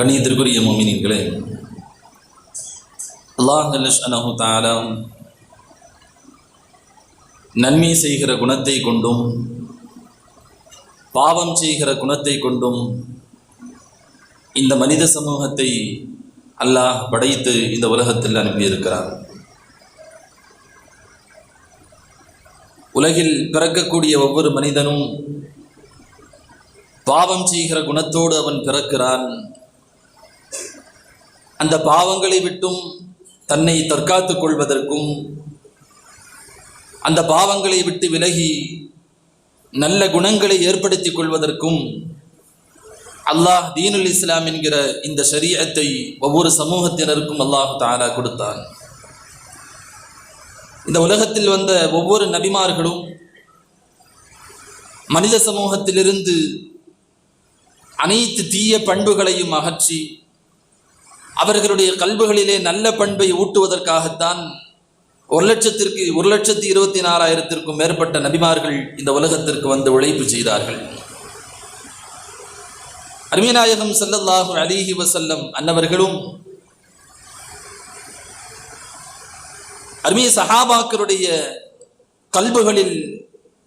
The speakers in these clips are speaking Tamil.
கண்ணியத்திற்குரிய மோமினின்களே அல்லாஹ் அனஹு நன்மை செய்கிற குணத்தை கொண்டும் பாவம் செய்கிற குணத்தை கொண்டும் இந்த மனித சமூகத்தை அல்லாஹ் படைத்து இந்த உலகத்தில் அனுப்பியிருக்கிறார். உலகில் பிறக்கக்கூடிய ஒவ்வொரு மனிதனும் பாவம் செய்கிற குணத்தோடு அவன் பிறக்கிறான். அந்த பாவங்களை விட்டும் தன்னை தற்காத்துக் கொள்வதற்கும் அந்த பாவங்களை விட்டு விலகி நல்ல குணங்களை ஏற்படுத்திக் கொள்வதற்கும் அல்லாஹ் தீனுல் இஸ்லாம் என்கிற இந்த ஷரியத்தை ஒவ்வொரு சமூகத்தினருக்கும் அல்லாஹ் தாலா கொடுத்தான். இந்த உலகத்தில் வந்த ஒவ்வொரு நபிமார்களும் மனித சமூகத்திலிருந்து அனைத்து தீய பண்புகளையும் அகற்றி அவர்களுடைய கல்விகளிலே நல்ல பண்பை ஊட்டுவதற்காகத்தான் ஒரு லட்சத்திற்கு ஒரு லட்சத்தி இருபத்தி நாலாயிரத்திற்கும் மேற்பட்ட நபிமார்கள் இந்த உலகத்திற்கு வந்து உழைப்பு செய்தார்கள். அருமைநாயகம் ஸல்லல்லாஹு அலிஹி வசல்லம் அன்னவர்களும் அருமைய சஹாபாக்களுடைய கல்புகளில்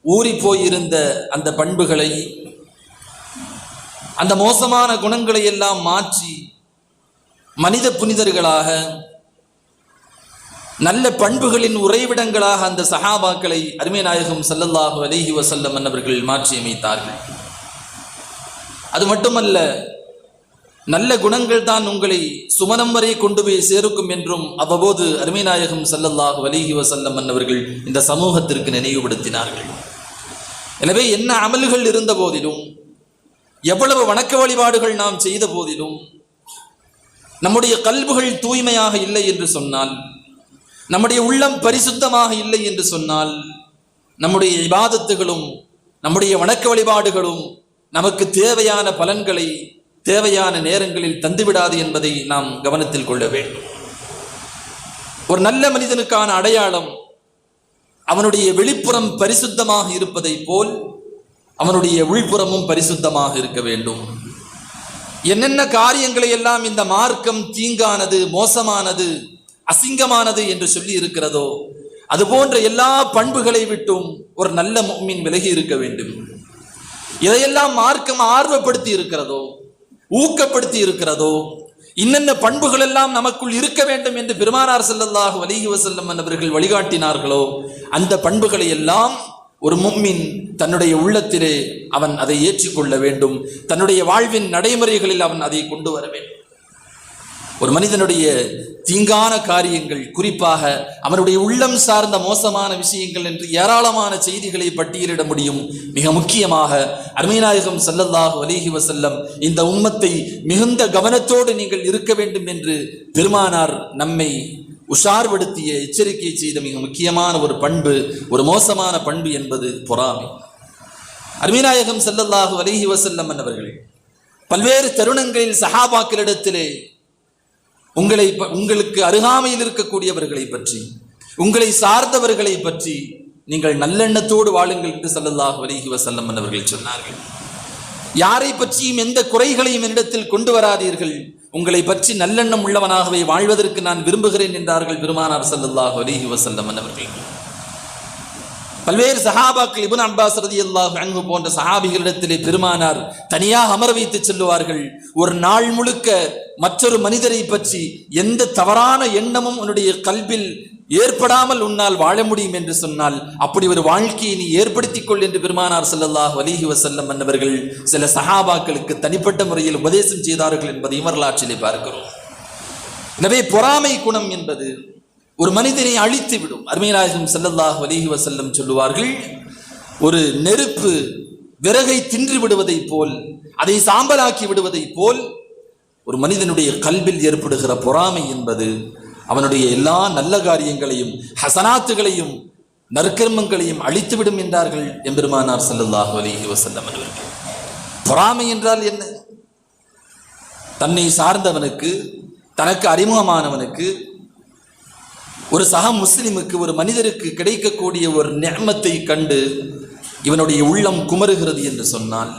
ஊறி போயிருந்த அந்த பண்புகளை அந்த மோசமான குணங்களை எல்லாம் மாற்றி மனித புனிதர்களாக நல்ல பண்புகளின் உறைவிடங்களாக அந்த சஹாபாக்களை அருமைநாயகம் ஸல்லல்லாஹு அலைஹி வஸல்லம் அன்னவர்கள் மாற்றி அமைத்தார்கள். அது மட்டுமல்ல நல்ல குணங்கள் தான் உங்களை சுமனம் வரை கொண்டு போய் சேருக்கும் என்றும் அவ்வப்போது அருமைநாயகம் ஸல்லல்லாஹு அலைஹி வசல்லம் அன்னவர்கள் இந்த சமூகத்திற்கு நினைவுபடுத்தினார்கள். எனவே என்ன அமல்கள் இருந்த போதிலும் எவ்வளவு வணக்க வழிபாடுகள் நாம் செய்த போதிலும் நம்முடைய கல்புகள் தூய்மையாக இல்லை என்று சொன்னால் நம்முடைய உள்ளம் பரிசுத்தமாக இல்லை என்று சொன்னால் நம்முடைய விவாதத்துகளும் நம்முடைய வணக்க வழிபாடுகளும் நமக்கு தேவையான பலன்களை தேவையான நேரங்களில் தந்துவிடாது என்பதை நாம் கவனத்தில் கொள்ள வேண்டும். ஒரு நல்ல மனிதனுக்கான அடையாளம் அவனுடைய வெளிப்புறம் பரிசுத்தமாக இருப்பதைப் போல் அவனுடைய உள்புறமும் பரிசுத்தமாக இருக்க வேண்டும். என்னென்ன காரியங்களை எல்லாம் இந்த மார்க்கம் தீங்கானது மோசமானது அசிங்கமானது என்று சொல்லி இருக்கிறதோ அது போன்ற எல்லா பண்புகளை விட்டும் ஒரு நல்ல முக்மின் விலகி இருக்க வேண்டும். இதையெல்லாம் மார்க்கம் ஆர்வப்படுத்தி இருக்கிறதோ ஊக்கப்படுத்தி இருக்கிறதோ இன்னென்ன பண்புகள் எல்லாம் நமக்குள் இருக்க வேண்டும் என்று பெருமானார் செல்லல்லாக அலைஹி வஸல்லம் அவர்கள் வழிகாட்டினார்களோ அந்த பண்புகளை எல்லாம் ஒரு மும்மின் தன்னுடைய உள்ளத்திலே அவன் அதை ஏற்றுக்கொள்ள வேண்டும். தன்னுடைய வாழ்வின் நடைமுறைகளில் அவன் அதை கொண்டு வர வேண்டும். ஒரு மனிதனுடைய தீங்கான காரியங்கள் குறிப்பாக அவனுடைய உள்ளம் சார்ந்த மோசமான விஷயங்கள் என்று ஏராளமான செய்திகளை பட்டியலிட முடியும். மிக முக்கியமாக அருமைநாயகம் சல்லல்லாஹு அலிஹி வசல்லம் இந்த உம்மத்தை மிகுந்த கவனத்தோடு நீங்கள் இருக்க வேண்டும் என்று பெருமானார் நம்மை உஷார்படுத்திய எச்சரிக்கை செய்த மிக முக்கியமான ஒரு பண்பு ஒரு மோசமான பண்பு என்பது பொறாமை. அருமிநாயகம் செல்லல்லாஹு அலைஹி வசல்லம் என்னவர்களே பல்வேறு தருணங்களில் சஹாபாக்களிடத்திலே உங்களை ப- உங்களுக்கு அருகாமையில் இருக்கக்கூடியவர்களை பற்றி உங்களை சார்ந்தவர்களை பற்றி நீங்கள் நல்லெண்ணத்தோடு வாழுங்கள் என்று ஸல்லல்லாஹு அலைஹி வசல்லம் அவர்கள் சொன்னார்கள். யாரை பற்றியும் எந்த குறைகளையும் என்னிடத்தில் கொண்டு வராதீர்கள். உங்களை பற்றி நல்லெண்ணம் உள்ளவனாகவே வாழ்வதற்கு நான் விரும்புகிறேன் என்றார்கள் பெருமானார் சல்லாஹ் அலிஹி வஸல்லம் அவர்கள் பல்வேறு சஹாபாக்கள் இப்னு அப்பாஸ் அல்லாஹ் அன்ஹு போன்ற சஹாபிகளிடத்திலே பெருமானார் தனியாக அமர வைத்து செல்லுவார்கள். ஒரு நாள் முழுக்க மற்றொரு மனிதரை பற்றி எந்த தவறான எண்ணமும் உன்னுடைய கல்வில் ஏற்படாமல் உன்னால் வாழ முடியும் என்று சொன்னால் அப்படி ஒரு வாழ்க்கையை நீ ஏற்படுத்திக் கொள் என்று பெருமானார் செல்லல்லாஹ் வலிஹி வசல்லம் அன்னவர்கள் சில சஹாபாக்களுக்கு தனிப்பட்ட முறையில் உபதேசம் செய்தார்கள் என்பதை வரலாற்றிலே பார்க்கிறோம். எனவே பொறாமை குணம் என்பது ஒரு மனிதனை அழித்து விடும். அருமையராஜம் செல்லல்லாஹ் வலிஹி வசல்லம் சொல்லுவார்கள் ஒரு நெருப்பு விறகை தின்று விடுவதைப் போல் அதை சாம்பலாக்கி விடுவதைப் போல் ஒரு மனிதனுடைய கல்வில் ஏற்படுகிற பொறாமை என்பது அவனுடைய எல்லா நல்ல காரியங்களையும் ஹசனாத்துகளையும் நற்கர்மங்களையும் அழித்துவிடும் என்றார்கள் எம்பெருமானார் ஸல்லல்லாஹு அலைஹி வசல்லம் அவர்கள். பொறாமை என்றால் என்ன? தன்னை சார்ந்தவனுக்கு தனக்கு அறிமுகமானவனுக்கு ஒரு சக முஸ்லிமுக்கு ஒரு மனிதருக்கு கிடைக்கக்கூடிய ஒரு நேமத்தை கண்டு இவனுடைய உள்ளம் குமருகிறது என்று சொன்னால்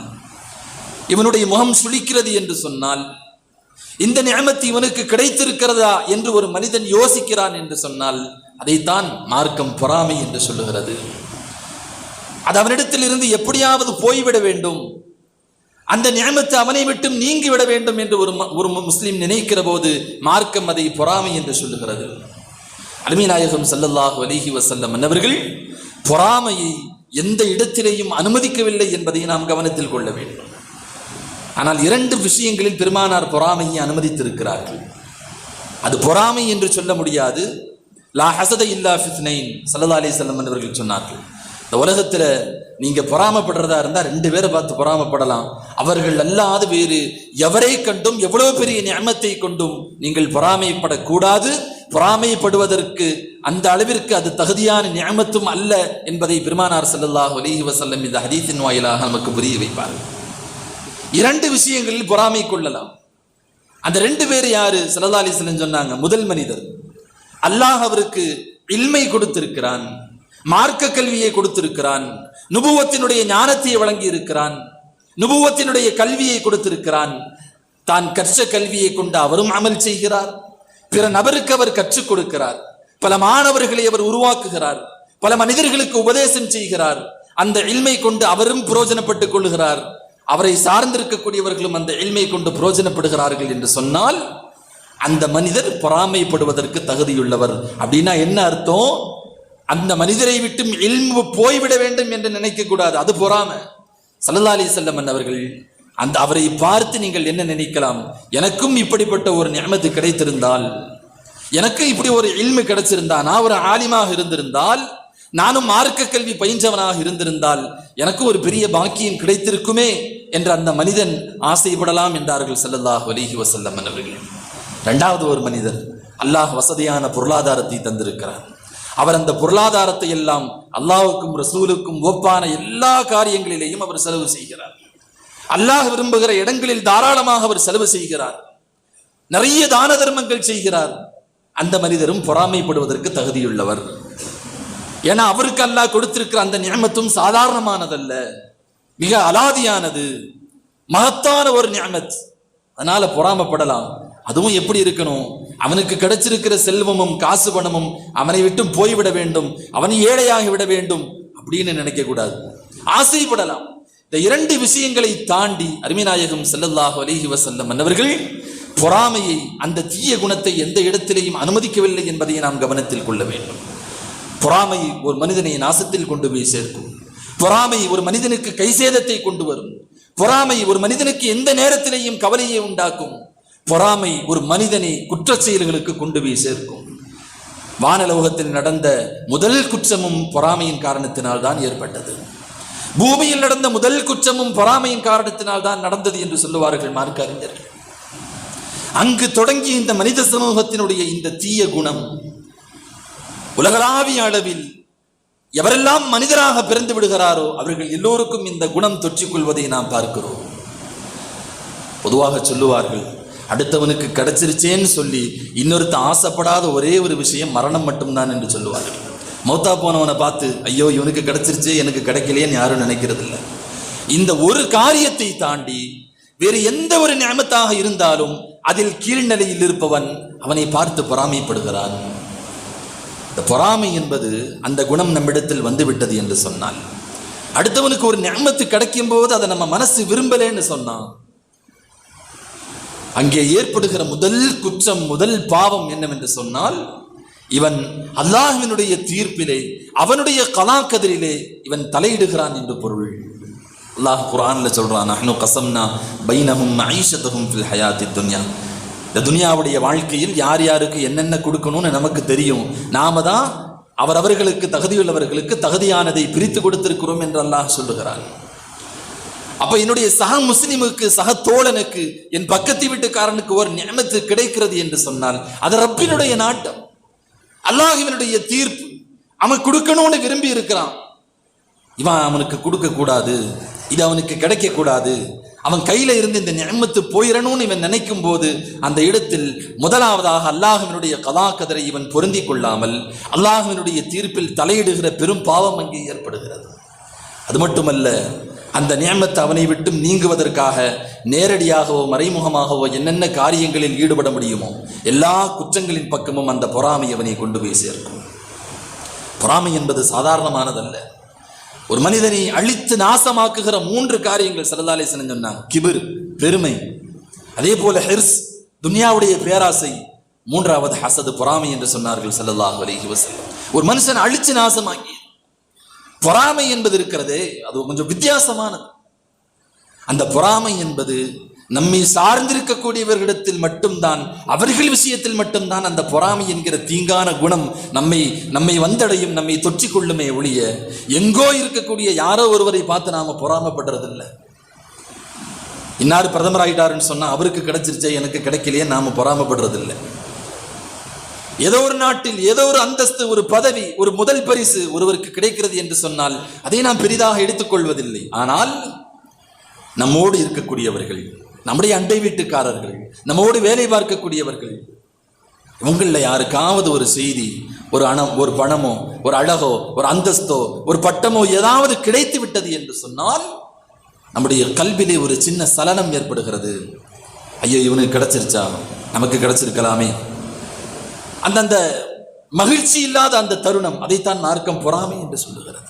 இவனுடைய முகம் சுழிக்கிறது என்று சொன்னால் இந்த நியமத்து இவனுக்கு கிடைத்திருக்கிறதா என்று ஒரு மனிதன் யோசிக்கிறான் என்று சொன்னால் அதைத்தான் மார்க்கம் பொறாமை என்று சொல்லுகிறது. அது அவனிடத்தில் இருந்து எப்படியாவது போய்விட வேண்டும். அந்த நியமத்து அவனை விட்டும் நீங்கிவிட வேண்டும் என்று ஒரு ஒரு முஸ்லீம் நினைக்கிற போது மார்க்கம் அதை பொறாமை என்று சொல்லுகிறது. அலுமிநாயகம் சல்லல்லாஹு அலிஹி வசல்லம் அன்னவர்கள் பொறாமையை எந்த இடத்திலேயும் அனுமதிக்கவில்லை என்பதை நாம் கவனத்தில் கொள்ள வேண்டும். ஆனால் இரண்டு விஷயங்களில் பெருமானார் பொறாமையை அனுமதித்திருக்கிறார்கள். அது பொறாமை என்று சொல்ல முடியாது. லா ஹசத இல்லா ஃபித்னைன் சல்லா அலி செல்லம் என்றவர்கள் சொன்னார்கள். இந்த உலகத்தில் நீங்கள் பொறாமப்படுறதா இருந்தால் ரெண்டு பேரை பார்த்து பொறாமப்படலாம். அவர்கள் அல்லாத வேறு எவரை கண்டும் எவ்வளவு பெரிய நியமத்தை கொண்டும் நீங்கள் பொறாமைப்படக்கூடாது. பொறாமைப்படுவதற்கு அந்த அளவிற்கு அது தகுதியான நியமத்தும் அல்ல என்பதை பெருமானார் ஸல்லல்லாஹு அலிஹி வசல்லம் இந்த ஹதீஸின் வாயிலாக நமக்கு புரிய வைப்பார்கள். இரண்டு விஷயங்களில் பொறாமை கொள்ளலாம். அந்த ரெண்டு பேர் யாரு? சல்லா சொன்னாங்க முதல் மனிதர். அல்லாஹ் அவருக்கு இல்மை கொடுத்திருக்கிறான் மார்க்க கல்வியை கொடுத்திருக்கிறான் நுபுவத்தினுடைய ஞானத்தை வழங்கி இருக்கிறான் நுபுவத்தினுடைய கல்வியை கொடுத்திருக்கிறான். தான் கற்ற கல்வியை கொண்டு அவரும் அமல் செய்கிறார் பிற நபருக்கு அவர் கற்றுக் கொடுக்கிறார் பல மாணவர்களை அவர் உருவாக்குகிறார் பல மனிதர்களுக்கு உபதேசம் செய்கிறார். அந்த இல்மை கொண்டு அவரும் புரோஜனப்பட்டுக் கொள்கிறார். அவரை சார்ந்திருக்கக்கூடியவர்களும் அந்த எளிமை கொண்டு புரோஜனப்படுகிறார்கள் என்று சொன்னால் அந்த மனிதர் பொறாமைப்படுவதற்கு தகுதியுள்ளவர். அப்படின்னா என்ன அர்த்தம்? அந்த மனிதரை விட்டும் இல்மு போய்விட வேண்டும் என்று நினைக்க கூடாது அது பொறாமை. சல்லா அலி செல்லமன் அவர்கள் அந்த அவரை பார்த்து நீங்கள் என்ன நினைக்கலாம்? எனக்கும் இப்படிப்பட்ட ஒரு நியமத்து கிடைத்திருந்தால் எனக்கு இப்படி ஒரு இல்மு கிடைச்சிருந்தா நான் ஒரு ஆலிமாக இருந்திருந்தால் நானும் மார்க்க கல்வி பயின்றவனாக இருந்திருந்தால் எனக்கு ஒரு பெரிய பாக்கியம் கிடைத்திருக்குமே. என்று அந்த மனிதன் ஆசைப்படலாம் என்றார்கள் செல்லல்லாஹ் வலிஹி வசல்லம் அவர்கள். ரெண்டாவது ஒரு மனிதர் அல்லாஹ் வசதியான பொருளாதாரத்தை தந்திருக்கிறார் அவர் அந்த பொருளாதாரத்தை எல்லாம் அல்லாஹ்வுக்கும் ரசூலுக்கும் ஒப்பான எல்லா காரியங்களிலேயும் அவர் செலவு செய்கிறார். அல்லாஹ் விரும்புகிற இடங்களில் தாராளமாக அவர் செலவு செய்கிறார். நிறைய தான தர்மங்கள் செய்கிறார். அந்த மனிதரும் பொறாமைப்படுவதற்கு தகுதியுள்ளவர். ஏன்னா அவருக்கு அல்லாஹ் கொடுத்திருக்கிற அந்த நியமத்தும் சாதாரணமானதல்ல. மிக அலாதியானது மகத்தான ஒரு நியமத். அதனால பொறாமப்படலாம். அதுவும் எப்படி இருக்கணும்? அவனுக்கு கிடைச்சிருக்கிற செல்வமும் காசு பணமும் அவனை விட்டு போய்விட வேண்டும். அவனை ஏழையாகி விட வேண்டும் அப்படின்னு நினைக்க கூடாது ஆசைப்படலாம். இந்த இரண்டு விஷயங்களை தாண்டி அருமைநாயகம் ஸல்லல்லாஹு அலிஹி வசல்லம் மன்னவர்கள் பொறாமையை அந்த தீய குணத்தை எந்த இடத்திலேயும் அனுமதிக்கவில்லை என்பதை நாம் கவனத்தில் கொள்ள வேண்டும். பொறாமை ஒரு மனிதனை நாசத்தில் கொண்டு போய் சேர்க்கும். பொறாமை ஒரு மனிதனுக்கு கை சேதத்தை கொண்டு வரும். பொறாமை ஒரு மனிதனுக்கு எந்த நேரத்திலேயும் கவலையை உண்டாக்கும். பொறாமை ஒரு மனிதனை குற்ற செயல்களுக்கு கொண்டு போய் சேர்க்கும். வானலோகத்தில் நடந்த முதல் குற்றமும் பொறாமையின் காரணத்தினால் தான் ஏற்பட்டது. பூமியில் நடந்த முதல் குற்றமும் பொறாமையின் காரணத்தினால் தான் நடந்தது என்று சொல்லுவார்கள் மார்க்க அறிஞர்கள் அங்கு தொடங்கி இந்த மனித சமூகத்தினுடைய இந்த தீய குணம் உலகளாவிய அளவில் எவரெல்லாம் மனிதராக பிறந்து விடுகிறாரோ அவர்கள் எல்லோருக்கும் இந்த குணம் தொற்றிக் கொள்வதை நாம் பார்க்கிறோம். பொதுவாக சொல்லுவார்கள் அடுத்தவனுக்கு கிடைச்சிருச்சேன்னு சொல்லி இன்னொருத்தன் ஆசைப்படாத ஒரே ஒரு விஷயம் மரணம் மட்டும்தான் என்று சொல்லுவார்கள். மௌத்தா போனவனை பார்த்து ஐயோ இவனுக்கு கிடைச்சிருச்சு எனக்கு கிடைக்கலையேன்னு யாரும் நினைக்கிறது இல்லை இந்த ஒரு காரியத்தை தாண்டி வேறு எந்த ஒரு நியமத்தாக இருந்தாலும் அதில் கீழ்நிலையில் இருப்பவன் அவனை பார்த்து பொறாமைப்படுகிறான். இந்த பொறாமை என்பது அந்த குணம் நம்மிடத்தில் வந்துவிட்டது என்று சொன்னால் அடுத்தவனுக்கு ஒரு ஞாபத்து கிடைக்கும் போது அதை நம்ம மனசு விரும்பலேன்னு சொன்னான் அங்கே ஏற்படுகிற முதல் குற்றம் முதல் பாவம் என்னவென்று சொன்னால் இவன் அல்லாஹுவினுடைய தீர்ப்பிலே அவனுடைய கலாக்கதிரிலே இவன் தலையிடுகிறான் என்று பொருள். அல்லாஹ் குரான்ல சொல்றான் அஹ்னு கசம்னா பைனஹும் ஐஷத்தகும் ஃபில் ஹயாத்தி துன்யா. இந்த துனியாவுடைய வாழ்க்கையில் யார் யாருக்கு என்னென்ன கொடுக்கணும்னு நமக்கு தெரியும். நாம தான் அவரவர்களுக்கு தகுதியுள்ளவர்களுக்கு தகுதியானதை பிரித்து கொடுத்திருக்கிறோம் என்று அல்லாஹ் சொல்லுகிறான். அப்ப என்னுடைய சக முஸ்லிமுக்கு சக தோழனுக்கு என் பக்கத்து வீட்டுக்காரனுக்கு ஒரு நியமத்து கிடைக்கிறது என்று சொன்னால் அது ரப்பினுடைய நாட்டம். அல்லாஹினுடைய தீர்ப்பு. அவன் கொடுக்கணும்னு விரும்பி இருக்கிறான். இவன் அவனுக்கு கொடுக்க கூடாது இது அவனுக்கு கிடைக்க கூடாது அவன் கையில இருந்து இந்த நியமத்து போயிடணும்னு இவன் நினைக்கும் போது அந்த இடத்தில் முதலாவதாக அல்லாஹ்வினுடைய கதாக்கதரை இவன் பொருந்தி கொள்ளாமல் அல்லாஹுவினுடைய தீர்ப்பில் தலையிடுகிற பெரும் பாவம் அங்கே ஏற்படுகிறது. அது மட்டுமல்ல அந்த நியமத்தை அவனை விட்டும் நீங்குவதற்காக நேரடியாகவோ மறைமுகமாகவோ என்னென்ன காரியங்களில் ஈடுபட முடியுமோ எல்லா குற்றங்களின் பக்கமும் அந்த பொறாமை அவனை கொண்டு போய் சேர்க்கும். பொறாமை என்பது சாதாரணமானதல்ல. ஒரு மனிதனை அழித்து நாசமாக்குகிற மூன்று காரியங்கள் சரதாலே சொன்னாங்க. கிபிர் பெருமை. அதே போல ஹெர்ஸ் துனியாவுடைய பேராசை. மூன்றாவது ஹசது பொறாமை என்று சொன்னார்கள் ஸல்லல்லாஹு அலைஹி வசல்லம் ஒரு மனுஷன் அழிச்சு நாசமாக்கி. பொறாமை என்பது இருக்கிறதே அது கொஞ்சம் வித்தியாசமானது. அந்த பொறாமை என்பது நம்மை சார்ந்திருக்கக்கூடியவர்களிடத்தில் மட்டும்தான் அவர்கள் விஷயத்தில் மட்டும்தான் அந்த பொறாமை என்கிற தீங்கான குணம் நம்மை நம்மை வந்தடையும் நம்மை தொற்றிக் கொள்ளுமே ஒழிய எங்கோ இருக்கக்கூடிய யாரோ ஒருவரை பார்த்து நாம பொறாமப்படுறதில்லை. இன்னார் பிரதமர் ஆயிட்டாருன்னு சொன்னா அவருக்கு கிடைச்சிருச்சே எனக்கு கிடைக்கலையே நாம பொறாமப்படுறதில்லை. ஏதோ ஒரு நாட்டில் ஏதோ ஒரு அந்தஸ்து ஒரு பதவி ஒரு முதல் பரிசு ஒருவருக்கு கிடைக்கிறது என்று சொன்னால் அதை நாம் பெரிதாக எடுத்துக்கொள்வதில்லை. ஆனால் நம்மோடு இருக்கக்கூடியவர்கள் நம்முடைய அண்டை வீட்டுக்காரர்கள் நம்மோடு வேலை பார்க்கக்கூடியவர்கள். இவங்களில் யாருக்காவது ஒரு செய்தி ஒரு அணம் ஒரு பணமோ ஒரு அழகோ ஒரு அந்தஸ்தோ ஒரு பட்டமோ ஏதாவது கிடைத்து விட்டது என்று சொன்னால் நம்முடைய கல்விலே ஒரு சின்ன சலனம் ஏற்படுகிறது. ஐயோ இவனுக்கு கிடைச்சிருச்சா? நமக்கு கிடைச்சிருக்கலாமே. அந்தந்த மகிழ்ச்சி இல்லாத அந்த தருணம் அதைத்தான் மார்க்கம் பொறாமை என்று சொல்லுகிறது.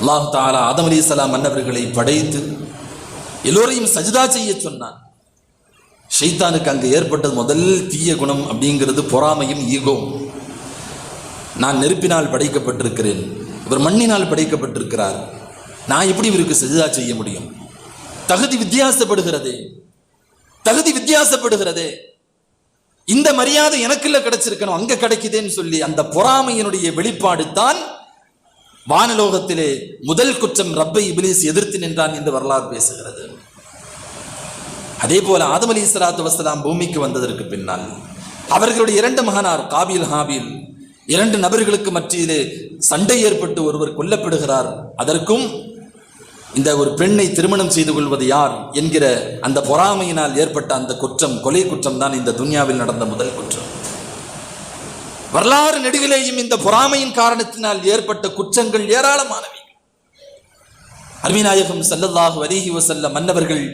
அல்லாஹ் தாலா ஆதம் அலி சலாம் மன்னவர்களை படைத்து எல்லோரையும் சஜிதா செய்ய சொன்னான். ஷைத்தானுக்கு அங்கு ஏற்பட்டது முதல் தீய குணம் அப்படிங்கிறது பொறாமையும் ஈகோவும். நான் நெருப்பினால் படைக்கப்பட்டிருக்கிறேன். இவர் மண்ணினால் படைக்கப்பட்டிருக்கிறார். நான் எப்படி இவருக்கு சஜிதா செய்ய முடியும்? தகுதி வித்தியாசப்படுகிறதே. தகுதி வித்தியாசப்படுகிறதே. இந்த மரியாதை எனக்குள்ள கிடைச்சிருக்கணும். அங்க கிடைக்குதேன்னு சொல்லி அந்த பொறாமையினுடைய வெளிப்பாடு தான் வானலோகத்திலே முதல் குற்றம் ரப்பை இபிலிஸ் எதிர்த்து நின்றான் என்று வரலாறு பேசுகிறது. அதே போல ஆதம் அலி இஸ்லாத்து வசலாம் பூமிக்கு வந்ததற்கு பின்னால் அவர்களுடைய இரண்டு மகனார் காபில் ஹாபில் இரண்டு நபர்களுக்கு மத்தியிலே சண்டை ஏற்பட்டு ஒருவர் கொல்லப்படுகிறார். அதற்கும் இந்த ஒரு பெண்ணை திருமணம் செய்து கொள்வது யார் என்கிற அந்த பொறாமையினால் ஏற்பட்ட அந்த குற்றம் கொலை குற்றம் தான் இந்த துன்யாவில் நடந்த முதல் குற்றம். வரலாறு நெடுகிலேயும் இந்த பொறாமையின் காரணத்தினால் ஏற்பட்ட குற்றங்கள் ஏராளமானவை. அருமிநாயகம் ஸல்லல்லாஹு அலைஹி செல்ல மன்னவர்கள்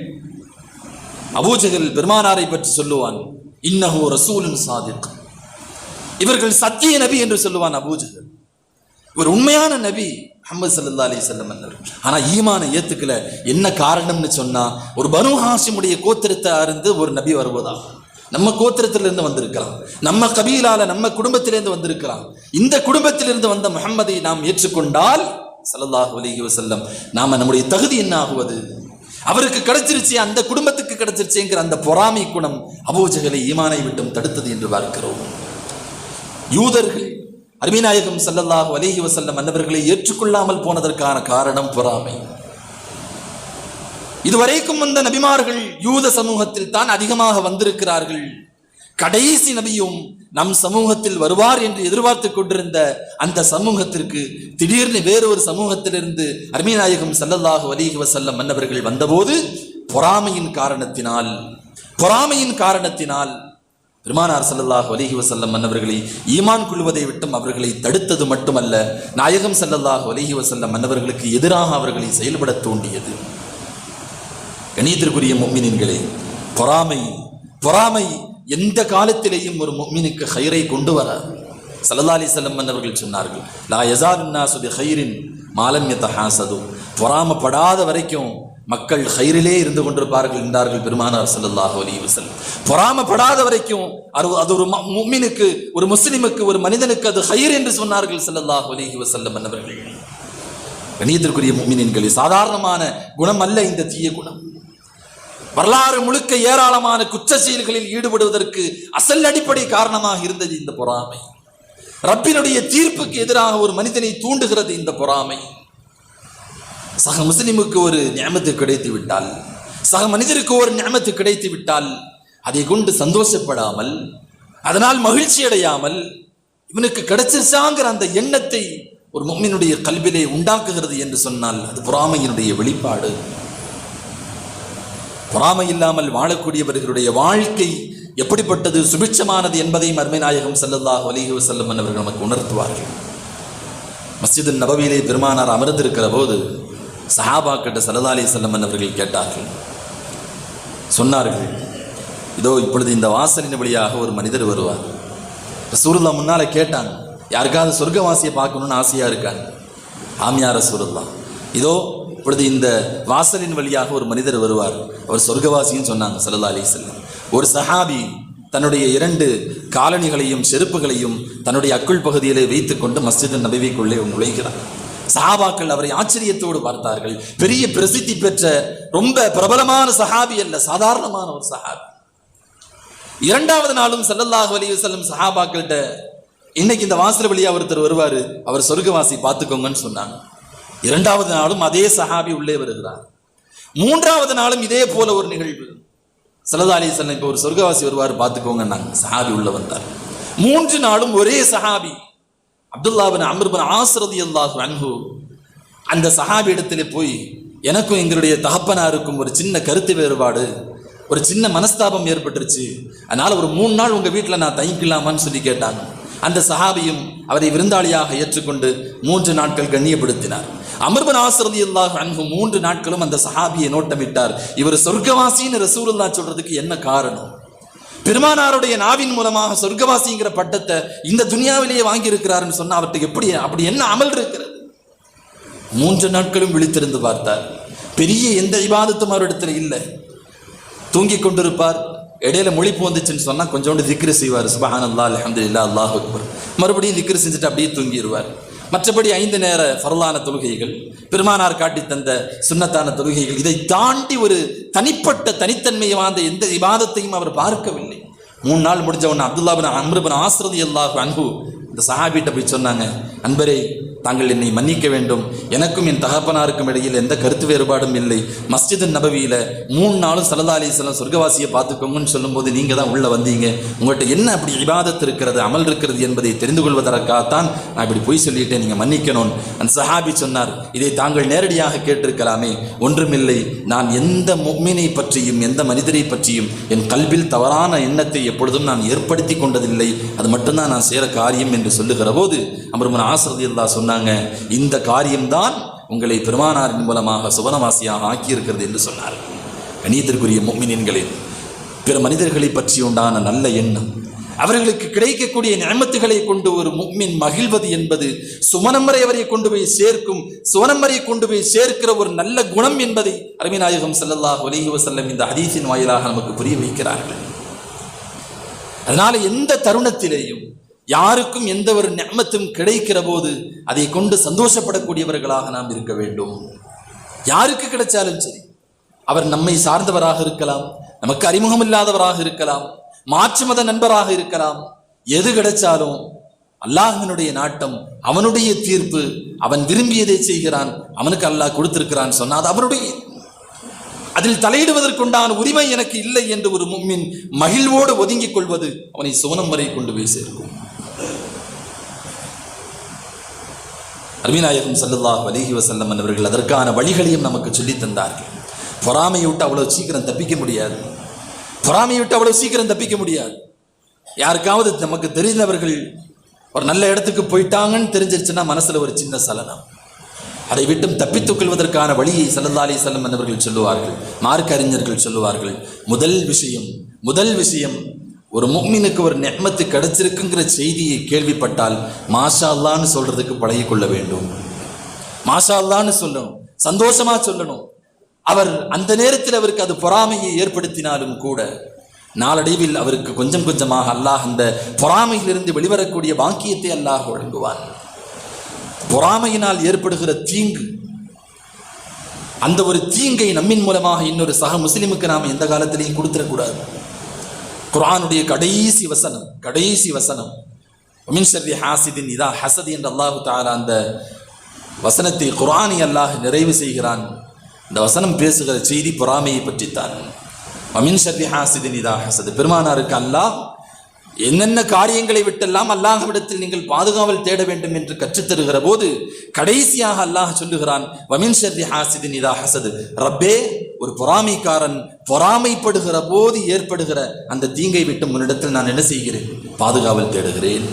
அபூஜகல் பெருமானாரை பற்றி சொல்லுவான் இன்னஹு ரசூலுன் சாதிக். இவர்கள் சத்திய நபி என்று சொல்லுவான் அபூஜகல் இவர் உண்மையான நபி முஹம்மது சல்லா அலி செல்லம் மன்னர்கள் ஆனால் ஈமானை ஏத்துக்கல. என்ன காரணம்னு சொன்னா ஒரு பனு ஹாசிமுடைய கோத்திரத்தை அருந்து ஒரு நபி வருவதாகும் நம்ம கோத்திரத்திலிருந்து வந்திருக்கலாம் நம்ம கபீலால நம்ம குடும்பத்திலிருந்து வந்திருக்கலாம் இந்த குடும்பத்திலிருந்து வந்த முஹம்மதை நாம் ஏற்றுக்கொண்டால் சல்லாஹ் அலைஹி வசல்லம் நாம நம்முடைய தகுதி என்ன ஆகுவது? அவருக்கு கிடைச்சிருச்சு அந்த குடும்பத்துக்கு கிடைச்சிருச்சுங்கிற அந்த பொறாமை குணம் அபூஜகளை ஈமானை விட்டும் தடுத்தது என்று பார்க்கிறோம். யூதர்கள் அருமிநாயகம் சல்லல்லாஹு அலிஹி வசல்லம் மன்னவர்களை ஏற்றுக்கொள்ளாமல் போனதற்கான காரணம் பொறாமை. இதுவரைக்கும் வந்த நபிமார்கள் யூத சமூகத்தில் தான் அதிகமாக வந்திருக்கிறார்கள். கடைசி நபியும் நம் சமூகத்தில் வருவார் என்று எதிர்பார்த்து கொண்டிருந்த அந்த சமூகத்திற்கு திடீர்னு வேறொரு சமூகத்திலிருந்து அருமைநாயகம் சல்லல்லாஹு அலிஹி வசல்லம் மன்னவர்கள் வந்தபோது பொறாமையின் காரணத்தினால் பொறாமையின் காரணத்தினால் பெருமானார் ஸல்லல்லாஹு அலிஹி வசல்லம் மன்னவர்களை ஈமான் கொள்வதை விட்டும் அவர்களை தடுத்தது மட்டுமல்ல நாயகம் ஸல்லல்லாஹு அலிஹி வசல்லம் மன்னவர்களுக்கு எதிராக அவர்களை செயல்பட தூண்டியது கணியத்திற்குரிய மொம்மினின்களே பொறாமை பொறாமை எந்த காலத்திலேயும் ஒரு மொம்மினுக்கு ஹைரை கொண்டு வராது. சல்லல்லாலி அலைஹி வஸல்லம் மன்னவர்கள் சொன்னார்கள் லா யஸாலுன் நாசு ஹைரின் மாலம் யதஹாசது பொறாமப்படாத வரைக்கும் மக்கள் ஹைரிலே இருந்து கொண்டிருப்பார்கள் என்றார்கள் பெருமானார் ஸல்லல்லாஹு அலி வஸல்லம். பொறாமப்படாத வரைக்கும் அது அது ஒரு மும்மினுக்கு ஒரு முஸ்லிமுக்கு ஒரு மனிதனுக்கு அது ஹைர் என்று சொன்னார்கள் ஸல்லல்லாஹு அலி வசல்லம் மன்னவர்கள் கணியத்திற்குரிய முஃமினின்களே சாதாரணமான குணம் அல்ல இந்த தீய குணம். வரலாறு முழுக்க ஏராளமான குற்ற செயல்களில் ஈடுபடுவதற்கு அசல் அடிப்படை காரணமாக இருந்தது இந்த பொறாமை. ரப்பினுடைய தீர்ப்புக்கு எதிராக ஒரு மனிதனை தூண்டுகிறது இந்த பொறாமை. சக முஸ்லிமுக்கு ஒரு நியமத்து கிடைத்து விட்டால் சக மனிதருக்கு ஒரு நியமத்து கிடைத்து விட்டால் அதை கொண்டு சந்தோஷப்படாமல் அதனால் மகிழ்ச்சி அடையாமல் இவனுக்கு கிடைச்சிருச்சாங்கிற அந்த எண்ணத்தை ஒரு மும்மினுடைய கல்விலே உண்டாக்குகிறது என்று சொன்னால் அது பொறாமையினுடைய வெளிப்பாடு. பொறாமை இல்லாமல் வாழக்கூடியவர்களுடைய வாழ்க்கை எப்படிப்பட்டது சுபிட்சமானது என்பதையும் அருமை நாயகம் ஸல்லல்லாஹு அலைஹி வஸல்லம் அவர்கள் நமக்கு உணர்த்துவார்கள். மஸ்ஜிது நபவியிலே பெருமானார் அமர்ந்திருக்கிற போது சஹாபாக்கிட்ட சல்லா அலி செல்லம் அவர்கள் கேட்டார்கள். சொன்னார்கள் இதோ இப்பொழுது இந்த வாசலின் வழியாக ஒரு மனிதர் வருவார். ரசூலுல்லா முன்னால் கேட்டாங்க யாருக்காவது சொர்க்கவாசியை பார்க்கணும்னு ஆசையாக இருக்காங்க? ஆமியார் ரசூலுல்லா இதோ இப்பொழுது இந்த வாசலின் வழியாக ஒரு மனிதர் வருவார். அவர் சொர்க்கவாசின்னு சொன்னாங்க சல்லா அலி செல்லம் ஒரு சஹாபி தன்னுடைய இரண்டு காலணிகளையும் செருப்புகளையும் தன்னுடைய அக்குள் பகுதியிலே வைத்துக்கொண்டு மஸ்ஜித் நபிவிக்குள்ளே நுழைகிறார். சஹாபாக்கள் அவரை ஆச்சரியத்தோடு பார்த்தார்கள். பெரிய பிரசித்தி பெற்ற ரொம்ப பிரபலமான சஹாபி அல்ல சாதாரணமான ஒரு சஹாபி. இரண்டாவது நாளும் ஸல்லல்லாஹு அலைஹி வஸல்லம் சஹாபாக்கள்கிட்ட இன்னைக்கு இந்த வாசல் வழியா ஒருத்தர் வருவாரு அவர் சொர்க்கவாசி பார்த்துக்கோங்கன்னு சொன்னாங்க. இரண்டாவது நாளும் அதே சஹாபி உள்ளே வருகிறார். மூன்றாவது நாளும் இதே போல ஒரு நிகழ்வு. ஸல்லல்லாஹு அலைஹி இப்போ ஒரு சொர்க்கவாசி வருவார் பார்த்துக்கோங்க நாங்கள் சஹாபி உள்ள வந்தார். மூன்று நாளும் ஒரே சஹாபி அப்துல்லாபின் அமிர்பன் ஆசிரதி அல்லாஹு அன்பு அந்த சஹாபி இடத்துல போய் எனக்கும் எங்களுடைய தகப்பனாருக்கும் ஒரு சின்ன கருத்து வேறுபாடு ஒரு சின்ன மனஸ்தாபம் ஏற்பட்டுருச்சு. அதனால ஒரு மூணு நாள் உங்க வீட்டில் நான் தங்கிக்கலாமான்னு சொல்லி கேட்டாங்க. அந்த சஹாபியும் அவரை விருந்தாளியாக ஏற்றுக்கொண்டு மூன்று நாட்கள் கண்ணியப்படுத்தினார். அமர்பன் ஆசிரதி அல்லாஹ் அன்பு மூன்று நாட்களும் அந்த சஹாபியை நோட்டமிட்டார். இவர் சொர்க்கவாசின்னு ரசூலுல்லா சொல்றதுக்கு என்ன காரணம்? பெருமானாருடைய நாவின் மூலமாக சொர்க்கவாசிங்கிற பட்டத்தை இந்த துனியாவிலேயே வாங்கி இருக்கிறாருன்னு சொன்னா அவர்கிட்ட எப்படி அப்படி என்ன அமல் இருக்கிறது? மூன்று நாட்களும் விழித்திருந்து பார்த்தார். பெரிய எந்த இபாதத்தும் அவரிடத்துல இல்லை. தூங்கி கொண்டிருப்பார். இடையில முழிப்பு வந்துச்சுன்னு சொன்னா கொஞ்சோண்டு திக்ரு செய்வார். சுபஹான் அல்லா அலமதுல்லா அல்லாஹ் மறுபடியும் திக்ரு செஞ்சுட்டு அப்படியே தூங்கிடுவார் மற்றபடி ஐந்து நேர ஃபரலான தொழுகைகள் பெருமானார் காட்டி தந்த சுன்னத்தான தொழுகைகள் இதை தாண்டி ஒரு தனிப்பட்ட தனித்தன்மை வாய்ந்த எந்த விவாதத்தையும் அவர் பார்க்கவில்லை. மூணு நாள் முடிஞ்ச உடனே அப்துல்லாபின் அம்ருபின் ஆசிரதி அல்லாஹ் அன்பு இந்த சஹாபிட்ட போய் சொன்னாங்க அன்பரே தாங்கள் என்னை மன்னிக்க வேண்டும். எனக்கும் என் தகப்பனாருக்கும் இடையில் எந்த கருத்து வேறுபாடும் இல்லை. மஸ்ஜித் நபவியில் மூணு நாளும் சல்லா அலிஸ்லாம் சொர்க்கவாசியை பார்த்துக்கோங்கன்னு சொல்லும்போது நீங்கள் தான் உள்ளே வந்தீங்க. உங்கள்கிட்ட என்ன அப்படி இபாதத் இருக்கிறது அமல் இருக்கிறது என்பதை தெரிந்து கொள்வதற்காகத்தான் நான் இப்படி பொய் சொல்லிட்டேன் நீங்கள் மன்னிக்கணும். அந்த சஹாபி சொன்னார் இதை தாங்கள் நேரடியாக கேட்டிருக்கலாமே. ஒன்றுமில்லை நான் எந்த முக்மினை பற்றியும் எந்த மனிதரை பற்றியும் என் கல்வில் தவறான எண்ணத்தை எப்பொழுதும் நான் ஏற்படுத்தி கொண்டதில்லை. அது மட்டும்தான் நான் செய்கிற காரியம் என்று சொல்லுகிற போது அமர்மன் ஆசிரதி அல்லா சொன்னாங்க இந்த காரியம்தான் உங்களை பெருமானாரின் மூலமாக சுவனவாசியாக ஆக்கியிருக்கிறது என்று சொன்னார் கணியத்திற்குரிய முக்மினின்களின் பிற மனிதர்களை பற்றி உண்டான நல்ல எண்ணம் அவர்களுக்கு கிடைக்கக்கூடிய நியமத்துகளை கொண்டு ஒரு முக்மின் மகிழ்வது என்பது சுமனம்பரை அவரை கொண்டு போய் சேர்க்கும் சுவனம்பரை கொண்டு போய் சேர்க்கிற ஒரு நல்ல குணம் என்பதை அரவிநாயகம் ஸல்லல்லாஹு அலைஹி வசல்லம் இந்த ஹதீஸின் வாயிலாக நமக்கு புரிய வைக்கிறார்கள். அதனால எந்த தருணத்திலேயும் யாருக்கும் எந்த ஒரு நியமத்தும் கிடைக்கிற போது அதை கொண்டு சந்தோஷப்படக்கூடியவர்களாக நாம் இருக்க வேண்டும். யாருக்கு கிடைச்சாலும் சரி. அவர் நம்மை சார்ந்தவராக இருக்கலாம் நமக்கு அறிமுகம் இல்லாதவராக இருக்கலாம் மாற்று மத நண்பராக இருக்கலாம். எது கிடைச்சாலும் அல்லாஹ்வினுடைய நாட்டம் அவனுடைய தீர்ப்பு அவன் விரும்பியதை செய்கிறான் அவனுக்கு அல்லாஹ் கொடுத்திருக்கிறான் சொன்னா அது அவருடைய. அதில் தலையிடுவதற்குண்டான உரிமை எனக்கு இல்லை என்று ஒரு மும்மின் மகிழ்வோடு ஒதுங்கிக் கொள்வது அவனை சோனம் வரை கொண்டு போய் சேர்க்கும். அருமிநாயகம் சல்லுல்லாஹ் அலைஹி வசல்லம் அவர்கள் அதற்கான வழிகளையும் நமக்கு சொல்லித் தந்தார்கள். பொறாமையை விட்டு அவ்வளவு சீக்கிரம் தப்பிக்க முடியாது. பொறாமையை விட்டு அவ்வளவு சீக்கிரம் தப்பிக்க முடியாது. யாருக்காவது நமக்கு தெரிந்தவர்கள் ஒரு நல்ல இடத்துக்கு போயிட்டாங்கன்னு தெரிஞ்சிருச்சுன்னா மனசில் ஒரு சின்ன சலனம். அதை விட்டும் தப்பித்துக் கொள்வதற்கான வழியை சல்லா அலி செல்லம் என்பவர்கள் சொல்லுவார்கள். மார்க்கறிஞர்கள் சொல்லுவார்கள். முதல் விஷயம் முதல் விஷயம் ஒரு முக்மினுக்கு ஒரு நெஹ்மத்து கிடைச்சிருக்குங்கிற செய்தியை கேள்விப்பட்டால் மாஷா அல்லான்னு சொல்றதுக்கு பழகிக்கொள்ள வேண்டும். மாஷா அல்லான்னு சொல்லணும். சந்தோஷமா சொல்லணும். அவர் அந்த நேரத்தில் அவருக்கு அது பொறாமையை ஏற்படுத்தினாலும் கூட நாளடைவில் அவருக்கு கொஞ்சம் கொஞ்சமாக அல்லாஹ் அந்த பொறாமையிலிருந்து வெளிவரக்கூடிய பாக்கியத்தை அல்லாஹ் வழங்குவான். பொறாமையினால் ஏற்படுகிற தீங்கு அந்த ஒரு தீங்கை நம்மின் மூலமாக இன்னொரு சக முஸ்லிமுக்கு நாம் எந்த காலத்திலையும் கொடுத்துடக்கூடாது. குரானுடைய கடைசி வசனம் கடைசி வசனம். மின் ஷர்ரி ஹாசிதின் இதா ஹசதி என்ற அல்லாஹு தாரா அந்த வசனத்தை குரானி அல்லாஹ் நிறைவு செய்கிறான். இந்த வசனம் பேசுகிற செய்தி பொறாமையை பற்றித்தான். அமின் ஷர்ரி ஹாசிதின் இதா ஹசது பெருமானாருக்கு அல்லாஹ் என்னென்ன காரியங்களை விட்டெல்லாம் அல்லாஹ்விடத்தில் நீங்கள் பாதுகாவல் தேட வேண்டும் என்று கற்றுத்தருகிற போது கடைசியாக அல்லாஹ் சொல்லுகிறான் வமின் ஷர்ரி ஹாசிதின் இதா ஹசது. ரப்பே ஒரு பொறாமைக்காரன் பொறாமைப்படுகிற போது ஏற்படுகிற அந்த தீங்கை விட்டு முன்னிடத்தில் நான் என்ன செய்கிறேன்? பாதுகாவல் தேடுகிறேன்.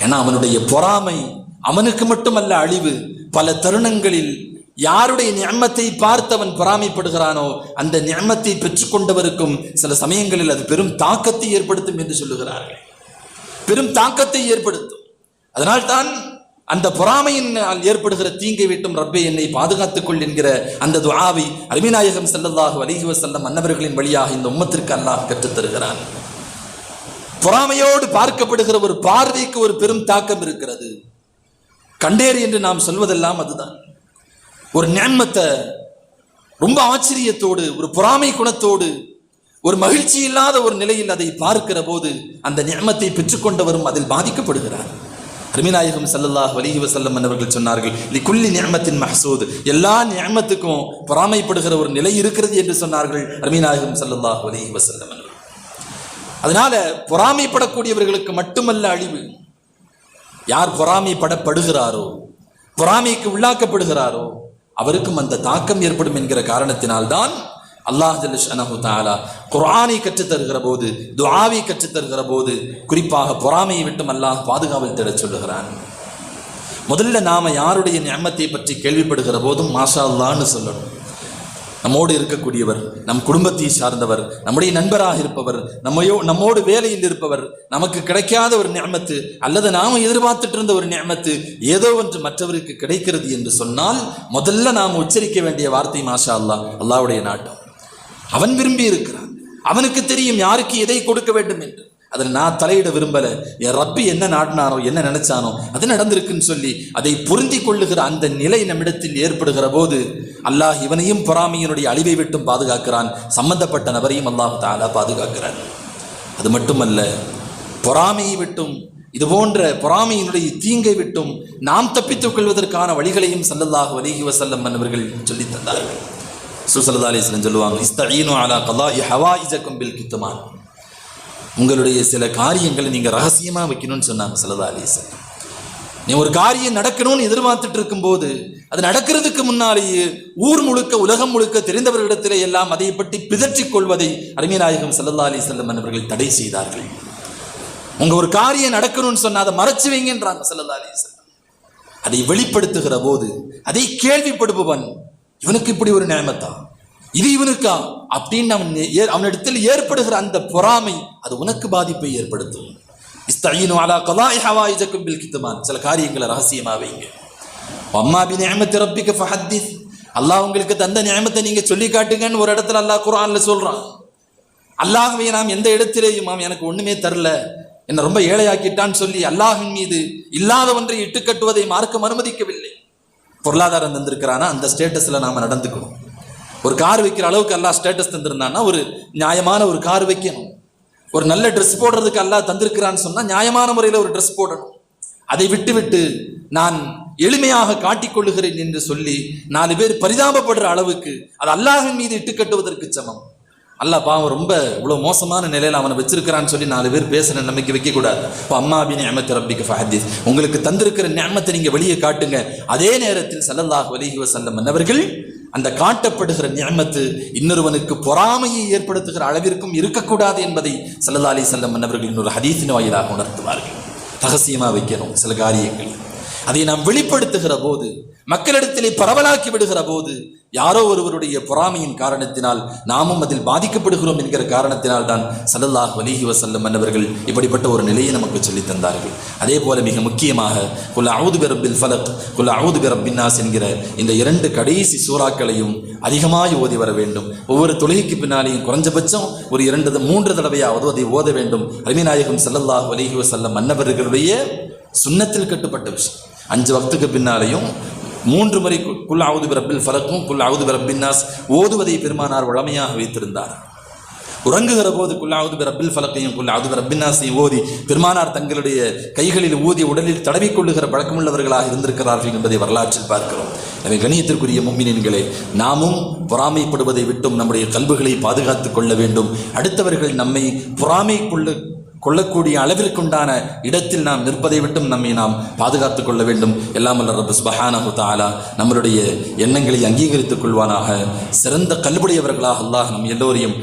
ஏன்னா அவனுடைய பொறாமை அவனுக்கு மட்டுமல்ல அழிவு. பல தருணங்களில் யாருடைய நியமத்தை பார்த்து அவன் பொறாமைப்படுகிறானோ அந்த நியமத்தை பெற்றுக்கொண்டவருக்கும் சில சமயங்களில் அது பெரும் தாக்கத்தை ஏற்படுத்தும் என்று சொல்லுகிறார்கள். பெரும் தாக்கத்தை ஏற்படுத்தும். அதனால்தான் அந்த பொறாமையினால் ஏற்படுகிற தீங்கை விட்டும் ரப்பே என்னை பாதுகாத்துக் கொள் என்கிற அந்த துவாவை அருமிநாயகம் செல்லதாக அலைஹி வஸல்லம் மன்னவர்களின் வழியாக இந்த உம்மத்திற்கு அல்லாஹ் கற்றுத் தருகிறான். பொறாமையோடு பார்க்கப்படுகிற ஒரு பார்வைக்கு ஒரு பெரும் தாக்கம் இருக்கிறது. கண்டேறு என்று நாம் சொல்வதெல்லாம் அதுதான். ஒரு ஞான்மத்தை ரொம்ப ஆச்சரியத்தோடு ஒரு பொறாமை குணத்தோடு ஒரு மகிழ்ச்சி இல்லாத ஒரு நிலையில் அதை பார்க்கிற போது அந்த ஞானத்தை பெற்றுக்கொண்டவரும் அதில் பாதிக்கப்படுகிறார். அருமிநாயகம் சல்லல்லாஹ் வலிஹி வசல்லம் அவர்கள் சொன்னார்கள் குள்ளி நிஅமத்தின் மஹசூத். எல்லா நிஅமத்துக்கும் பொறாமைப்படுகிற ஒரு நிலை இருக்கிறது என்று சொன்னார்கள் அருமிநாயகம் சல்லல்லாஹ் வலிஹி வசல்லம் அவர்கள். அதனால பொறாமைப்படக்கூடியவர்களுக்கு மட்டுமல்ல அழிவு. யார் பொறாமைப்படப்படுகிறாரோ பொறாமைக்கு உள்ளாக்கப்படுகிறாரோ அவருக்கும் அந்த தாக்கம் ஏற்படும் என்கிற காரணத்தினால்தான் அல்லாஹ் அனஹு தாலா குரானை கற்றுத்தருகிற போது துஆவை கற்றுத்தருகிற போது குறிப்பாக பொறாமையை விட்டும் அல்லாஹ் பாதுகாவல் தேடச் சொல்லுகிறான். முதல்ல நாம யாருடைய நியமத்தை பற்றி கேள்விப்படுகிற போதும் மாஷா அல்லான்னு சொல்லணும். நம்மோடு இருக்கக்கூடியவர் நம் குடும்பத்தை சார்ந்தவர் நம்முடைய நண்பராக இருப்பவர் நம்மையோ நம்மோடு வேலையில் இருப்பவர் நமக்கு கிடைக்காத ஒரு நியமத்து அல்லது நாம் எதிர்பார்த்துட்டு இருந்த ஒரு நியமத்து ஏதோ ஒன்று மற்றவருக்கு கிடைக்கிறது என்று சொன்னால் முதல்ல நாம் உச்சரிக்க வேண்டிய வார்த்தை மாஷா அல்லா அல்லாவுடைய நாட்டம். அவன் விரும்பி இருக்கிறான் அவனுக்கு தெரியும் யாருக்கு எதை கொடுக்க வேண்டும் என்று. அதில் நான் தலையிட விரும்பலை. என் ரப்பி என்ன நாடினாரோ என்ன நினைச்சானோ அது நடந்திருக்குன்னு சொல்லி அதை பொருந்தி கொள்ளுகிற அந்த நிலை நம்மிடத்தில் ஏற்படுகிற போது அல்லாஹ் இவனையும் பொறாமையினுடைய அழிவை விட்டும் பாதுகாக்கிறான். சம்பந்தப்பட்ட நபரையும் அல்லாஹ் தாலா பாதுகாக்கிறான். அது மட்டுமல்ல பொறாமையை விட்டும் இது போன்ற பொறாமையினுடைய தீங்கை விட்டும் நாம் தப்பித்துக் கொள்வதற்கான வழிகளையும் சல்லல்லாஹு வலிஹி வசல்லம் அவர்கள் சொல்லி தந்தார்கள். சுசல்லா அலிஸ்லம் சொல்லுவாங்க இஸ்தஈனு அலா ஹவா இஜ பில் கித்துமான். உங்களுடைய சில காரியங்களை நீங்கள் ரகசியமாக வைக்கணும்னு சொன்னாங்க சல்லா அலிஸ்லம் நீ ஒரு காரியம் நடக்கணும்னு எதிர்பார்த்துட்டு இருக்கும்போது அது நடக்கிறதுக்கு முன்னாலேயே ஊர் முழுக்க உலகம் முழுக்க தெரிந்தவர்களிடத்திலே எல்லாம் அதை பற்றி பிதற்றிக் கொள்வதை அருமைநாயகம் சல்லல்லா செல்லம் அவர்கள் தடை செய்தார்கள். உங்க ஒரு காரியம் நடக்கணும்னு சொன்னால் அதை மறைச்சு வைங்கன்றாங்க சல்லல்லா செல்லம் அதை வெளிப்படுத்துகிற போது அதை கேள்விப்படுபவன் இவனுக்கு இப்படி ஒரு நிலைமத்தா இது இவனுக்கா? அப்படின்னு அவன் ஏ- அவனிடத்தில் ஏற்படுகிற அந்த பொறாமை அது உனக்கு பாதிப்பை ஏற்படுத்தும். இஸ்தஈனு அலா கலாஇ ஹவாயிஜக்கும் பில் கித்துமான் சில காரியங்களை ரகசியமாக வைங்க அம்மா பி நிஅமத்தி ரப்பிக்க ஃபஹத்திஸ். அல்லாஹ் உங்களுக்கு தந்த நியமத்தை நீங்கள் சொல்லி காட்டுங்கன்னு ஒரு இடத்துல அல்லாஹ் குரானில் சொல்கிறான் அல்லாஹ்வை நாம் எந்த இடத்திலேயும் மாம் எனக்கு ஒன்றுமே தரல. என்னை ரொம்ப ஏழையாக்கிட்டான்னு சொல்லி அல்லாஹின் மீது இல்லாத ஒன்றை இட்டுக்கட்டுவதை மார்க்கம் அனுமதிக்கவில்லை. பொருளாதாரம் தந்திருக்கிறானா? அந்த ஸ்டேட்டஸில் நாம் நடந்துக்கணும். ஒரு கார் வைக்கிற அளவுக்கு எல்லாம் ஸ்டேட்டஸ் தந்திருந்தான்னா ஒரு நியாயமான ஒரு கார் வைக்கணும். ஒரு நல்ல ட்ரெஸ் போடுறதுக்கு அல்லாஹ் தந்திருக்கிறான்னு சொன்னால் நியாயமான முறையில் ஒரு ட்ரெஸ் போடணும். அதை விட்டுவிட்டு நான் எளிமையாக காட்டிக்கொள்ளுகிறேன் என்று சொல்லி நாலு பேர் பரிதாபப்படுற அளவுக்கு அது அல்லாஹின் மீது இட்டுக்கட்டுவதற்கு சமம். அல்லா பாவம் ரொம்ப இவ்வளோ மோசமான நிலையில் அவனை வச்சிருக்கிறான்னு சொல்லி நாலு பேர் பேசுகிற நம்பிக்கை வைக்கக்கூடாது. இப்போ அம்மா அபி நியமத்து ரப்பிக்கு ஃபஹதீஸ் உங்களுக்கு தந்திருக்கிற நியமத்தை நீங்கள் வெளியே காட்டுங்க. அதே நேரத்தில் ஸல்லல்லாஹு அலைஹி வஸல்லம் மன்னவர்கள் அந்த காட்டப்படுகிற நியமத்து இன்னொருவனுக்கு பொறாமையை ஏற்படுத்துகிற அளவிற்கும் இருக்கக்கூடாது என்பதை சல்லா அலி செல்லம் மன்னவர்கள் இன்னொரு ஹதீஸின் வாயிலாக உணர்த்துவார்கள். ரகசியமாக வைக்கிறோம் சில காரியங்கள். அதை நாம் வெளிப்படுத்துகிற போது மக்களிடத்திலே பரவலாக்கி விடுகிற போது யாரோ ஒருவருடைய பொறாமையின் காரணத்தினால் நாமும் அதில் பாதிக்கப்படுகிறோம் என்கிற காரணத்தினால் தான் சல்லல்லாஹ் வலிஹி வசல்லம் மன்னவர்கள் இப்படிப்பட்ட ஒரு நிலையை நமக்கு சொல்லித் தந்தார்கள். அதே போல மிக முக்கியமாக குல அவுது பிரபில் ஃபலக் குல அவுது பிரபின்னாஸ் என்கிற இந்த இரண்டு கடைசி சூறாக்களையும் அதிகமாய் ஓதி வர வேண்டும். ஒவ்வொரு தொழுகைக்கு பின்னாலேயும் குறைஞ்சபட்சம் ஒரு இரண்டு மூன்று தடவையாவது அதை ஓத வேண்டும். அருமைநாயகம் சல்லல்லாஹ் வலிஹி வசல்லம் மன்னவர்களுடைய சுண்ணத்தில் கட்டுப்பட்ட விஷயம். அஞ்சு வக்துக்கு பின்னாலேயும் மூன்று முறை குல் அவுது பிரபில் ஃபலக்கும் குல் அவுது பிரபின்னாஸ் ஓதுவதை பெருமானார் வழமையாக வைத்திருந்தார். உறங்குகிற போது குல்லாவது பிரபில் ஃபலக்கையும் குல்லாவது பிரபின்னாசையும் ஓதி பெருமானார் தங்களுடைய கைகளில் ஊதி உடலில் தடவிக்கொள்ளுகிற பழக்கமுள்ளவர்களாக இருந்திருக்கிறார்கள் என்பதை வரலாற்றில் பார்க்கிறோம். எனவே கணியத்திற்குரிய மும்மினின்களே நாமும் பொறாமைப்படுவதை விட்டும் நம்முடைய கல்புகளை பாதுகாத்துக் கொள்ள வேண்டும். அடுத்தவர்கள் நம்மை பொறாமை கொள்ள கொள்ளக்கூடிய அளவிற்குண்டான இடத்தில் நாம் நிற்பதை விட்டும் நம்மை நாம் பாதுகாத்துக் கொள்ள வேண்டும். எல்லாம் அல்ல ரப்பு சுபஹானஹு தாலா நம்மளுடைய எண்ணங்களை அங்கீகரித்துக் கொள்வானாக. சிறந்த கல்புடையவர்களாக அல்லாஹ் நம் எல்லோரையும்